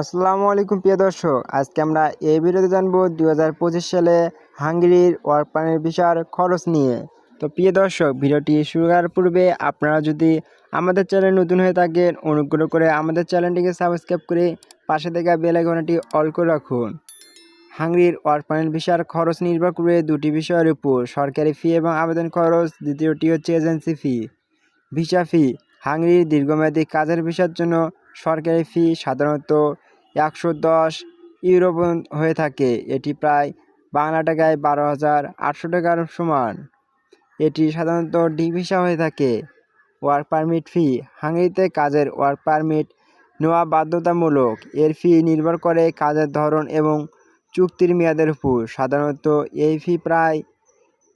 আসসালামু আলাইকুম, প্রিয় দর্শক। আজকে আমরা এই ভিডিওতে জানব দু হাজার পঁচিশ সালে হাঙ্গেরির ওয়ার্ক পানির ভিসার খরচ নিয়ে। তো প্রিয় দর্শক, ভিডিওটি শুরু করার পূর্বে আপনারা যদি আমাদের চ্যানেল নতুন হয়ে থাকেন, অনুগ্রহ করে আমাদের চ্যানেলটিকে সাবস্ক্রাইব করে পাশে থাকা বেল আইকনটি অল করে রাখুন। হাঙ্গেরির ওয়ার্ক পানির ভিসার খরচ নির্ভর করে দুটি বিষয়ের উপর সরকারি ফি এবং আবেদন খরচ, দ্বিতীয়টি হচ্ছে এজেন্সি ফি। ভিসা ফি, হাঙ্গেরির দীর্ঘমেয়াদী কাজের ভিসার জন্য সরকারি ফি সাধারণত একশো দশ ইউরো হয়ে থাকে। এটি প্রায় বাংলা টাকায় বারো হাজার আটশো টাকার সমান। এটি সাধারণত ডি ভিসা হয়ে থাকে। ওয়ার্ক পারমিট ফি হাঙ্গেরিতে কাজের ওয়ার্ক পারমিট নেওয়া বাধ্যতামূলক। এর ফি নির্ভর করে কাজের ধরন এবং চুক্তির মেয়াদের উপর। সাধারণত এই ফি প্রায়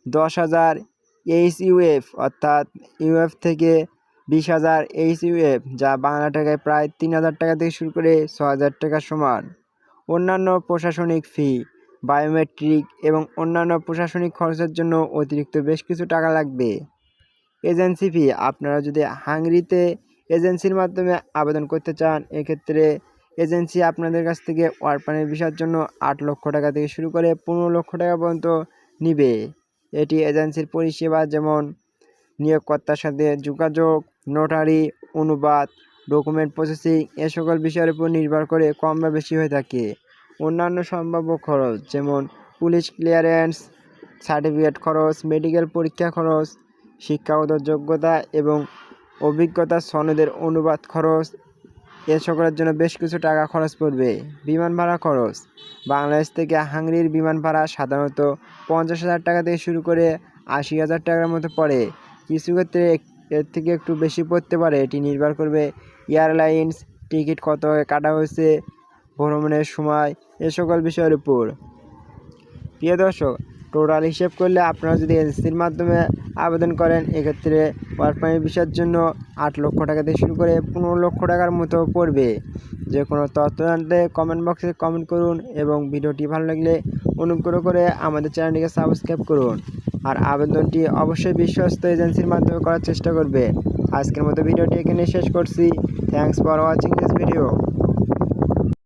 দশ হাজার এইচ ইউএফ অর্থাৎ ইউএফ থেকে বিশ হাজার এইচ ইউএফ যা বাংলা টাকায় প্রায় তিন হাজার টাকা থেকে শুরু করে ছ হাজার টাকার সমান। অন্যান্য প্রশাসনিক ফি, বায়োমেট্রিক এবং অন্যান্য প্রশাসনিক খরচের জন্য অতিরিক্ত বেশ কিছু টাকা লাগবে। এজেন্সি ফি, আপনারা যদি হাঙ্গরিতে এজেন্সির মাধ্যমে আবেদন করতে চান, এক্ষেত্রে এজেন্সি আপনাদের কাছ থেকে ওয়ারপানের ভিসার জন্য আট লক্ষ টাকা থেকে শুরু করে পনেরো লক্ষ টাকা পর্যন্ত নিবে। এটি এজেন্সির পরিষেবা, যেমন নিয়োগকর্তার সাথে যোগাযোগ নোটারি, অনুবাদ, ডকুমেন্ট প্রসেসিং এ সকল বিষয়ের উপর নির্ভর করে কম বা বেশি হয়ে থাকে। অন্যান্য সম্ভাব্য খরচ যেমন পুলিশ ক্লিয়ারেন্স, সার্টিফিকেট খরচ, মেডিকেল পরীক্ষা খরচ শিক্ষাগত যোগ্যতা এবং অভিজ্ঞতা সনদের অনুবাদ খরচ, এ সকলের জন্য বেশ কিছু টাকা খরচ পড়বে। বিমান ভাড়া খরচ। বাংলাদেশ থেকে হাঙ্গেরির বিমান ভাড়া সাধারণত পঞ্চাশ হাজার টাকা থেকে শুরু করে আশি হাজার টাকার মতো পড়ে। কিছু ক্ষেত্রে এর থেকে একটু বেশি পড়তে পারে। এটি নির্ভর করবে এয়ারলাইন্স, টিকিট কত কাটা হয়েছে, ভ্রমণের সময়, এ সকল বিষয়ের উপর। প্রিয় দর্শক, টোটাল হিসেব করলে আপনারা যদি এজেন্সির মাধ্যমে আবেদন করেন, এক্ষেত্রে ওয়ার্ক পারমিট ভিসার জন্য আট লক্ষ টাকা থেকে শুরু করে পনেরো লক্ষ টাকার মতো পড়বে। যে কোনো তথ্য জানতে কমেন্ট বক্সে কমেন্ট করুন এবং ভিডিওটি ভালো লাগলে অনুগ্রহ করে আমাদের চ্যানেলটিকে সাবস্ক্রাইব করুন। আর আবেদনটি অবশ্যই বিশ্বস্ত এজেন্সির মাধ্যমে করার চেষ্টা করবে। আজকের মতো ভিডিওটি এখানে শেষ করছি। Thanks for watching this video